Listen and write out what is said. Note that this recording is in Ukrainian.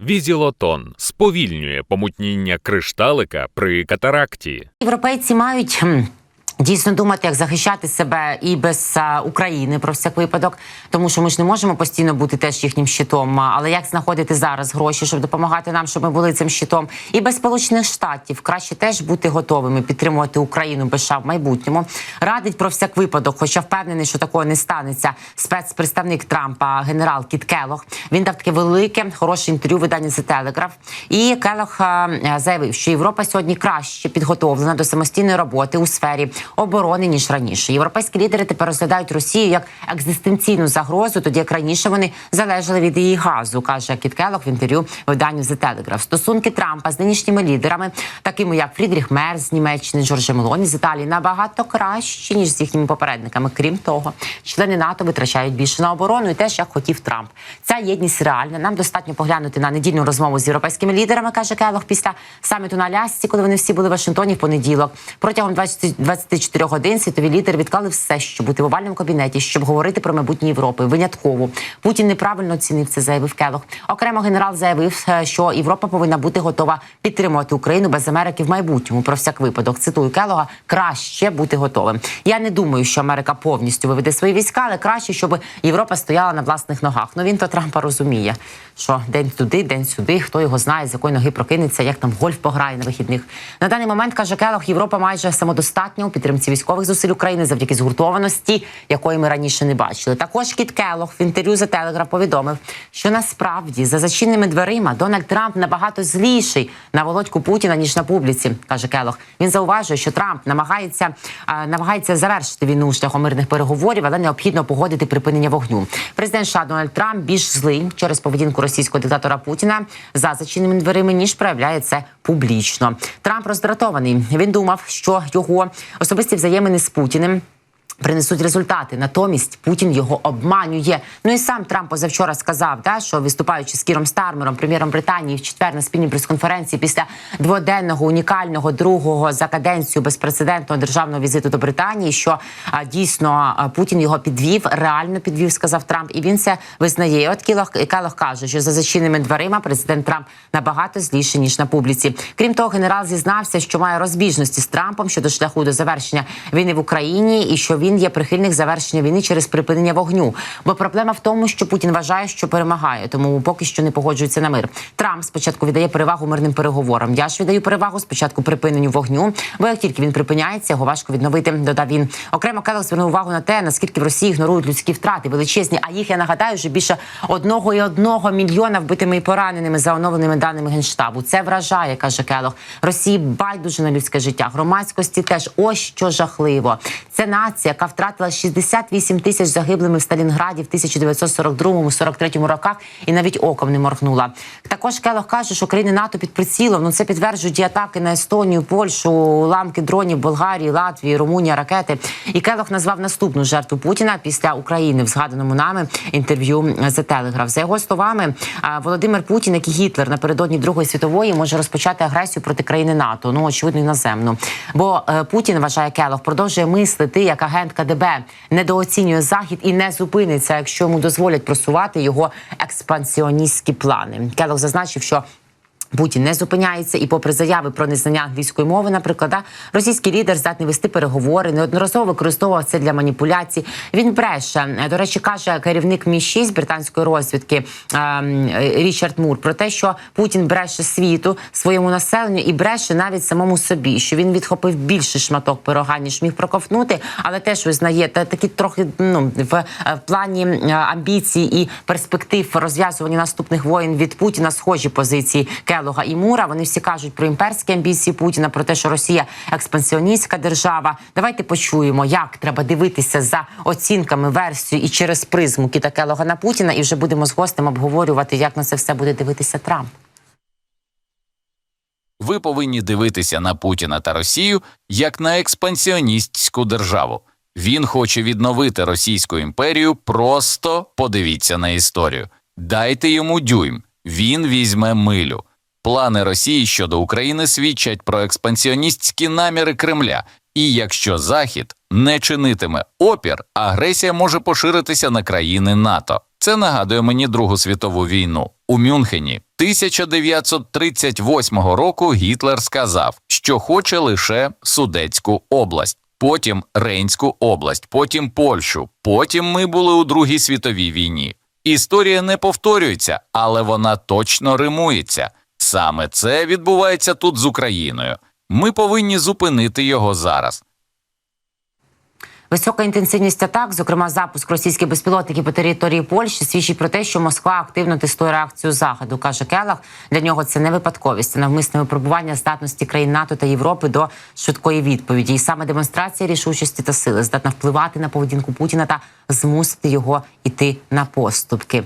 Візілотон сповільнює помутніння кришталика при катаракті. Європейці мають. Дійсно думати, як захищати себе і без а, України про всяк випадок, тому що ми ж не можемо постійно бути теж їхнім щитом. Але як знаходити зараз гроші, щоб допомагати нам, щоб ми були цим щитом, і без сполучених штатів краще теж бути готовими підтримувати Україну без США в майбутньому. Радить про всяк випадок, хоча впевнений, що такого не станеться. Спецпредставник Трампа, генерал Кіт Келох. Він дав таке велике, хороше інтерв'ю виданню The Telegraph. І Келох е, заявив, що Європа сьогодні краще підготовлена до самостійної роботи у сфері оборони ніж раніше. Європейські лідери тепер розглядають Росію як екзистенційну загрозу, тоді як раніше вони залежали від її газу, каже Кіт Келох в інтерв'ю виданню The Telegraph. Стосунки Трампа з нинішніми лідерами, такими як Фрідріх Мерц з Німеччини, Джорджа Мелоні з Італії, набагато кращі ніж з їхніми попередниками. Крім того, члени НАТО витрачають більше на оборону і теж як хотів Трамп. Ця єдність реальна. Нам достатньо поглянути на недільну розмову з європейськими лідерами, каже Келох після саміту на Алясці, коли вони всі були в Вашингтоні в понеділок. Протягом 20 24 годин світові лідери відклали все, щоб бути в овальному кабінеті, щоб говорити про майбутнє Європи. Винятково Путін неправильно оцінив це, заявив Келох. Окремо генерал заявив, е, що Європа повинна бути готова підтримувати Україну без Америки в майбутньому. Про всяк випадок цитую Келога, краще бути готовим. Я не думаю, що Америка повністю виведе свої війська, але краще, щоб Європа стояла на власних ногах. Ну він то Трампа розуміє, що день туди, день сюди. Хто його знає, з якої ноги прокинеться, як там гольф пограє на вихідних. На даний момент каже Келох, Європа майже самодостатня у підтримці військових зусиль України завдяки згуртованості, якої ми раніше не бачили. Також Кіт Келох в інтерв'ю за Телеграф повідомив, що насправді за зачиненими дверима Дональд Трамп набагато зліший на володьку Путіна ніж на публіці, каже Келох. Він зауважує, що Трамп намагається намагається завершити війну шляхом мирних переговорів, але необхідно погодити припинення вогню. Президент США Дональд Трамп більш злий через поведінку російського диктатора Путіна за зачиненими дверима, ніж проявляє це публічно. Трамп роздратований. Він думав, що його особисті взаємини з Путіним. Принесуть результати, натомість Путін його обманює. Ну і сам Трамп позавчора сказав, да, що виступаючи з Кіром Стармером, прем'єром Британії, в четвер на спільній прес-конференції після дводенного унікального другого за каденцію безпрецедентного державного візиту до Британії, що а, дійсно Путін його підвів, реально підвів, сказав Трамп, і він це визнає. От Кілох Келох каже, що за зачиненими дверима президент Трамп набагато зліше ніж на публіці. Крім того, генерал зізнався, що має розбіжності з Трампом щодо шляху до завершення війни в Україні, і що він є прихильник завершення війни через припинення вогню. Бо проблема в тому, що Путін вважає, що перемагає, тому поки що не погоджується на мир. Трамп спочатку віддає перевагу мирним переговорам. Я ж віддаю перевагу спочатку припиненню вогню, бо як тільки він припиняється, його важко відновити. Додав він. Окремо Келлог звернув увагу на те, наскільки в Росії ігнорують людські втрати величезні. А їх я нагадаю, вже більше одного і одного мільйона вбитими і пораненими за оновленими даними генштабу. Це вражає, каже Келох. Росії байдуже на людське життя. Громадськості теж ось що жахливо. Це нація, яка втратила 68 тисяч загиблими в Сталінграді в 1942-43 роках і навіть оком не моргнула. Також Келох каже, що країни НАТО під прицілом. Ну це підтверджують і атаки на Естонію, Польщу, уламки дронів Болгарії, Латвії, Румунія, ракети. І Келох назвав наступну жертву Путіна після України в згаданому нами інтерв'ю The Telegraph. За його словами, Володимир Путін, як і Гітлер напередодні Другої світової, може розпочати агресію проти країни НАТО. Ну очевидно, іноземну. Бо е, Путін вважає Келох, продовжує мислити як агент КДБ, недооцінює захід і не зупиниться, якщо йому дозволять просувати його експансіоністські плани. Келох зазначив, що Путін не зупиняється, і, попри заяви про незнання англійської мови, наприклад, да, російський лідер здатний вести переговори, неодноразово використовував це для маніпуляцій. Він бреше. До речі, каже керівник Мі 6 британської розвідки ем, Річард Мур про те, що Путін бреше світу своєму населенню і бреше навіть самому собі, що він відхопив більше шматок пирога, ніж міг проковтнути, але теж визнає та такі трохи ну в, в плані е, амбіцій і перспектив розв'язування наступних воєн від Путіна схожі позиції Келога і Мура. Вони всі кажуть про імперські амбіції Путіна, про те, що Росія експансіоністська держава. Давайте почуємо, як треба дивитися за оцінками версію і через призму Кіта Келога на Путіна, і вже будемо з гостем обговорювати, як на це все буде дивитися Трамп. Ви повинні дивитися на Путіна та Росію як на експансіоністську державу. Він хоче відновити Російську імперію. Просто подивіться на історію. Дайте йому дюйм, він візьме милю. Плани Росії щодо України свідчать про експансіоністські наміри Кремля. І якщо Захід не чинитиме опір, агресія може поширитися на країни НАТО. Це нагадує мені Другу світову війну. У Мюнхені 1938 року Гітлер сказав, що хоче лише Судетську область, потім Рейнську область, потім Польщу. Потім ми були у Другій світовій війні. Історія не повторюється, але вона точно римується. Саме це відбувається тут з Україною. Ми повинні зупинити його зараз. Висока інтенсивність атак, зокрема запуск російських безпілотників по території Польщі, свідчить про те, що Москва активно тестує реакцію заходу. каже Келах. Для нього це не випадковість, це навмисне випробування здатності країн НАТО та Європи до швидкої відповіді. І саме демонстрація рішучості та сили здатна впливати на поведінку Путіна та змусити його іти на поступки.